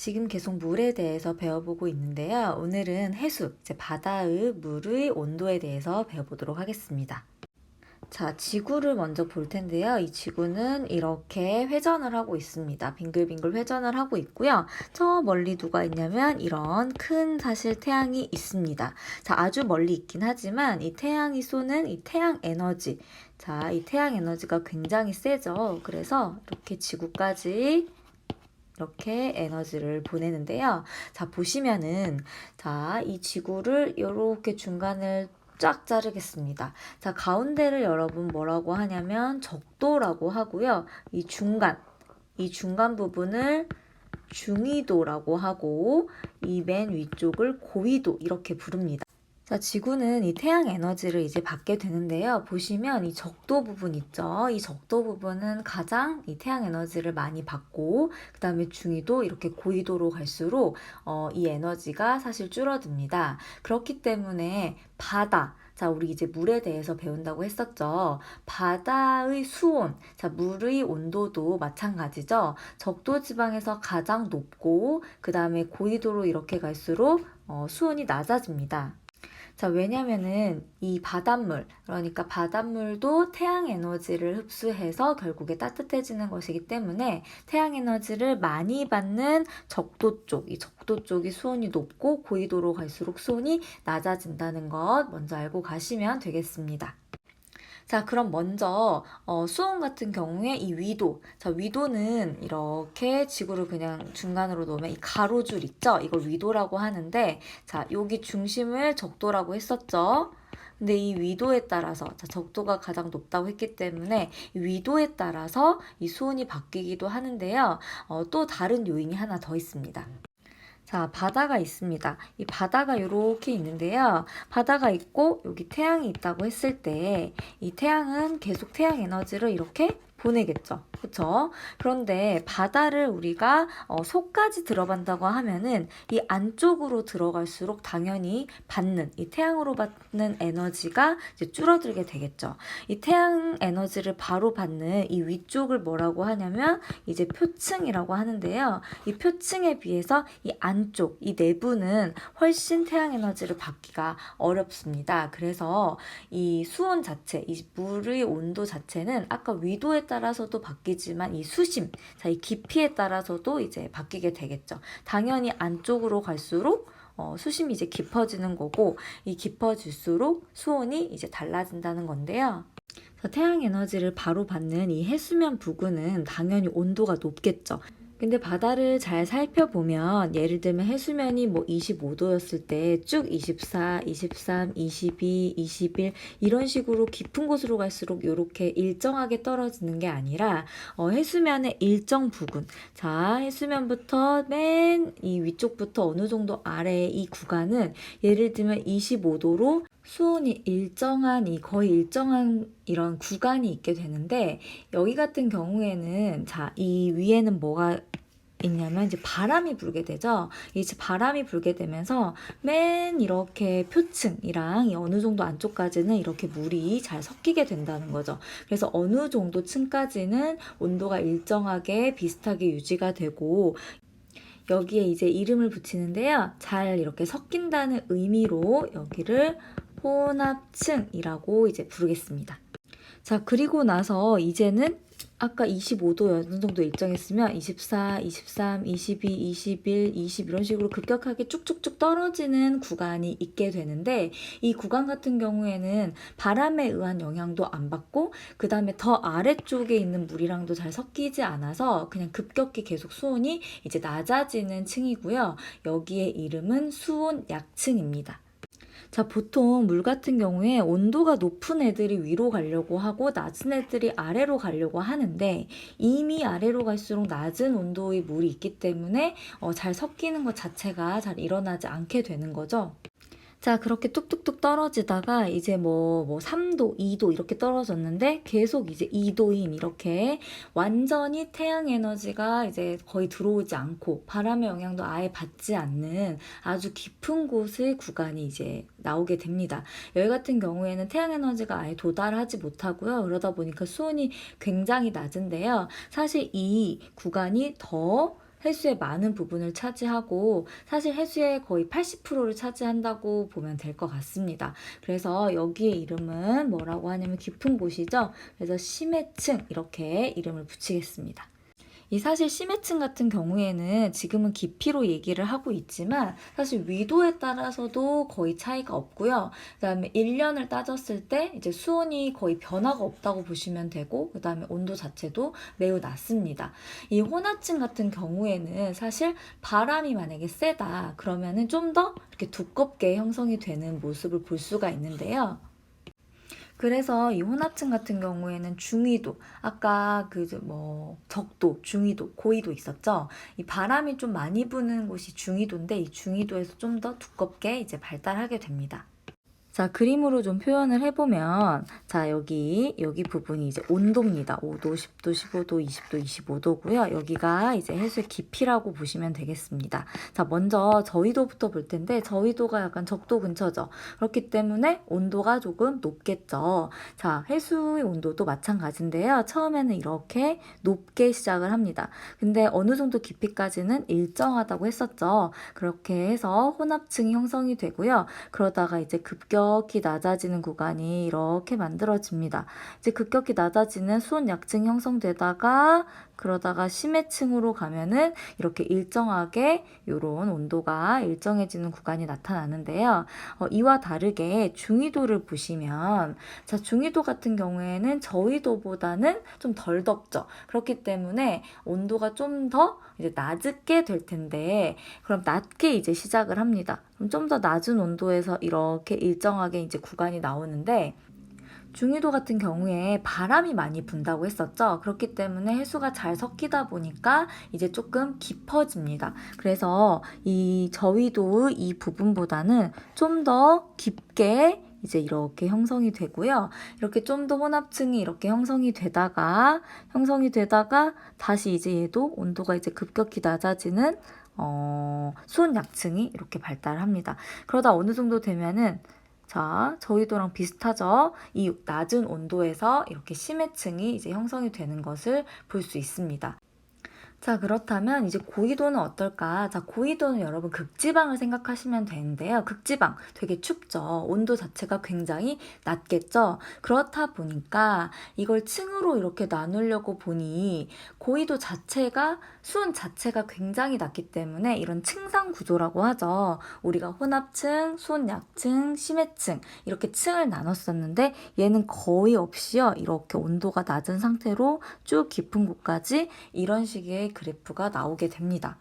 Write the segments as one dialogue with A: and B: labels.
A: 지금 계속 물에 대해서 배워보고 있는데요. 오늘은 해수, 이제 바다의 물의 온도에 대해서 배워보도록 하겠습니다. 자, 지구를 먼저 볼 텐데요. 이 지구는 이렇게 회전을 하고 있습니다. 빙글빙글 회전을 하고 있고요. 저 멀리 누가 있냐면 이런 큰 사실 태양이 있습니다. 자, 아주 멀리 있긴 하지만 이 태양이 쏘는 이 태양 에너지. 자, 이 태양 에너지가 굉장히 세죠. 그래서 이렇게 지구까지 이렇게 에너지를 보내는데요. 자, 보시면은, 자, 이 지구를 이렇게 중간을 쫙 자르겠습니다. 자, 가운데를 여러분 뭐라고 하냐면 적도라고 하고요. 이 중간, 이 중간 부분을 중위도라고 하고, 이 맨 위쪽을 고위도 이렇게 부릅니다. 자, 지구는 이 태양 에너지를 이제 받게 되는데요. 보시면 이 적도 부분 있죠. 이 적도 부분은 가장 이 태양 에너지를 많이 받고, 그 다음에 중위도 이렇게 고위도로 갈수록 어, 이 에너지가 사실 줄어듭니다. 그렇기 때문에 바다, 자, 우리 이제 물에 대해서 배운다고 했었죠. 바다의 수온, 자, 물의 온도도 마찬가지죠. 적도 지방에서 가장 높고, 그 다음에 고위도로 이렇게 갈수록 어, 수온이 낮아집니다. 자, 왜냐면은 이 바닷물, 그러니까 바닷물도 태양 에너지를 흡수해서 결국에 따뜻해지는 것이기 때문에 태양 에너지를 많이 받는 적도 쪽, 이 적도 쪽이 수온이 높고 고위도로 갈수록 수온이 낮아진다는 것 먼저 알고 가시면 되겠습니다. 자, 그럼 먼저 어, 수온 같은 경우에 이 위도, 자 위도는 이렇게 지구를 그냥 중간으로 놓으면 이 가로줄 있죠? 이걸 위도라고 하는데, 자 여기 중심을 적도라고 했었죠? 근데 이 위도에 따라서 자, 적도가 가장 높다고 했기 때문에 이 위도에 따라서 이 수온이 바뀌기도 하는데요. 어, 또 다른 요인이 하나 더 있습니다. 자, 바다가 있습니다. 이 바다가 이렇게 있는데요. 바다가 있고 여기 태양이 있다고 했을 때 이 태양은 계속 태양 에너지를 이렇게 보내겠죠. 그쵸? 그런데 바다를 우리가 어, 속까지 들어간다고 하면은 이 안쪽으로 들어갈수록 당연히 받는, 이 태양으로 받는 에너지가 이제 줄어들게 되겠죠. 이 태양 에너지를 바로 받는 이 위쪽을 뭐라고 하냐면 이제 표층이라고 하는데요. 이 표층에 비해서 이 안쪽, 이 내부는 훨씬 태양 에너지를 받기가 어렵습니다. 그래서 이 수온 자체, 이 물의 온도 자체는 아까 위도에 따라서도 바뀌지만 이 수심, 자, 이 깊이에 따라서도 이제 바뀌게 되겠죠. 당연히 안쪽으로 갈수록 어, 수심이 이제 깊어지는 거고 이 깊어질수록 수온이 이제 달라진다는 건데요. 태양 에너지를 바로 받는 이 해수면 부근은 당연히 온도가 높겠죠. 근데 바다를 잘 살펴보면 예를 들면 해수면이 뭐 25도였을 때 쭉 24, 23, 22, 21 이런 식으로 깊은 곳으로 갈수록 이렇게 일정하게 떨어지는 게 아니라 어, 해수면의 일정 부근. 자 해수면부터 맨 이 위쪽부터 어느 정도 아래 이 구간은 예를 들면 25도로 수온이 일정한 이 거의 일정한 이런 구간이 있게 되는데 여기 같은 경우에는 자 이 위에는 뭐가 있냐면 이제 바람이 불게 되죠. 이제 바람이 불게 되면서 맨 이렇게 표층이랑 어느 정도 안쪽까지는 이렇게 물이 잘 섞이게 된다는 거죠. 그래서 어느 정도 층까지는 온도가 일정하게 비슷하게 유지가 되고 여기에 이제 이름을 붙이는데요. 잘 이렇게 섞인다는 의미로 여기를 혼합층이라고 이제 부르겠습니다. 자, 그리고 나서 이제는 아까 25도 어느 정도 일정했으면 24, 23, 22, 21, 20 이런 식으로 급격하게 쭉쭉쭉 떨어지는 구간이 있게 되는데 이 구간 같은 경우에는 바람에 의한 영향도 안 받고 그 다음에 더 아래쪽에 있는 물이랑도 잘 섞이지 않아서 그냥 급격히 계속 수온이 이제 낮아지는 층이고요. 여기에 이름은 수온 약층입니다. 자, 보통 물 같은 경우에 온도가 높은 애들이 위로 가려고 하고 낮은 애들이 아래로 가려고 하는데 이미 아래로 갈수록 낮은 온도의 물이 있기 때문에 어, 잘 섞이는 것 자체가 잘 일어나지 않게 되는 거죠. 자, 그렇게 뚝뚝뚝 떨어지다가 이제 뭐, 뭐 3도, 2도 이렇게 떨어졌는데 계속 이제 2도인 이렇게 완전히 태양 에너지가 이제 거의 들어오지 않고 바람의 영향도 아예 받지 않는 아주 깊은 곳의 구간이 이제 나오게 됩니다. 여기 같은 경우에는 태양 에너지가 아예 도달하지 못하고요. 그러다 보니까 수온이 굉장히 낮은데요. 사실 이 구간이 더 해수의 많은 부분을 차지하고 사실 해수의 거의 80%를 차지한다고 보면 될 것 같습니다. 그래서 여기의 이름은 뭐라고 하냐면 깊은 곳이죠. 그래서 심해층 이렇게 이름을 붙이겠습니다. 이 사실 심해층 같은 경우에는 지금은 깊이로 얘기를 하고 있지만 사실 위도에 따라서도 거의 차이가 없고요. 그다음에 1년을 따졌을 때 이제 수온이 거의 변화가 없다고 보시면 되고 그다음에 온도 자체도 매우 낮습니다. 이 혼합층 같은 경우에는 사실 바람이 만약에 세다 그러면은 좀 더 이렇게 두껍게 형성이 되는 모습을 볼 수가 있는데요. 그래서 이 혼합층 같은 경우에는 중위도, 아까 그 뭐 적도, 중위도, 고위도 있었죠. 이 바람이 좀 많이 부는 곳이 중위도인데 이 중위도에서 좀 더 두껍게 이제 발달하게 됩니다. 자, 그림으로 좀 표현을 해보면, 자, 여기, 여기 부분이 이제 온도입니다. 5도, 10도, 15도, 20도, 25도고요. 여기가 이제 해수의 깊이라고 보시면 되겠습니다. 자, 먼저 저위도부터 볼 텐데, 저위도가 약간 적도 근처죠. 그렇기 때문에 온도가 조금 높겠죠. 자, 해수의 온도도 마찬가지인데요. 처음에는 이렇게 높게 시작을 합니다. 근데 어느 정도 깊이까지는 일정하다고 했었죠. 그렇게 해서 혼합층이 형성이 되고요. 그러다가 이제 급격 히 낮아지는 구간이 이렇게 만들어집니다. 이제 급격히 낮아지는 수온 약층 형성되다가 그러다가 심해층으로 가면은 이렇게 일정하게 이런 온도가 일정해지는 구간이 나타나는데요. 어, 이와 다르게 중위도를 보시면 자 중위도 같은 경우에는 저위도보다는 좀 덜 덥죠. 그렇기 때문에 온도가 좀 더 이제 낮게 될 텐데 그럼 낮게 이제 시작을 합니다. 좀 더 낮은 온도에서 이렇게 일정하게 이제 구간이 나오는데 중위도 같은 경우에 바람이 많이 분다고 했었죠. 그렇기 때문에 해수가 잘 섞이다 보니까 이제 조금 깊어집니다. 그래서 이 저위도 이 부분보다는 좀 더 깊게 이제 이렇게 형성이 되고요. 이렇게 좀 더 혼합층이 이렇게 형성이 되다가 형성이 되다가 다시 이제 얘도 온도가 이제 급격히 낮아지는 어, 수온 약층이 이렇게 발달합니다. 그러다 어느 정도 되면은 자, 저희도랑 비슷하죠? 이 낮은 온도에서 이렇게 심해층이 이제 형성이 되는 것을 볼 수 있습니다. 자, 그렇다면 이제 고위도는 어떨까? 자, 고위도는 여러분 극지방을 생각하시면 되는데요. 극지방 되게 춥죠. 온도 자체가 굉장히 낮겠죠. 그렇다 보니까 이걸 층으로 이렇게 나누려고 보니 고위도 자체가 수온 자체가 굉장히 낮기 때문에 이런 층상 구조라고 하죠. 우리가 혼합층, 수온 약층, 심해층 이렇게 층을 나눴었는데 얘는 거의 없이요. 이렇게 온도가 낮은 상태로 쭉 깊은 곳까지 이런 식의 그래프가 나오게 됩니다.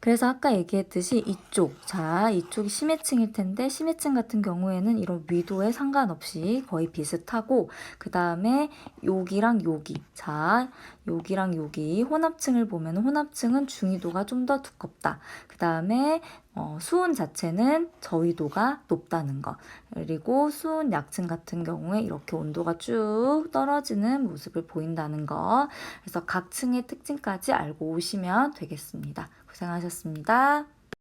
A: 그래서 아까 얘기했듯이 이쪽, 자, 이쪽이 심해층일 텐데, 심해층 같은 경우에는 이런 위도에 상관없이 거의 비슷하고, 그 다음에 여기랑 여기, 자, 여기랑 여기 혼합층을 보면 혼합층은 중위도가 좀 더 두껍다. 그 다음에 어, 수온 자체는 저위도가 높다는 거. 그리고 수온 약층 같은 경우에 이렇게 온도가 쭉 떨어지는 모습을 보인다는 거. 그래서 각 층의 특징까지 알고 오시면 되겠습니다. 고생하셨습니다.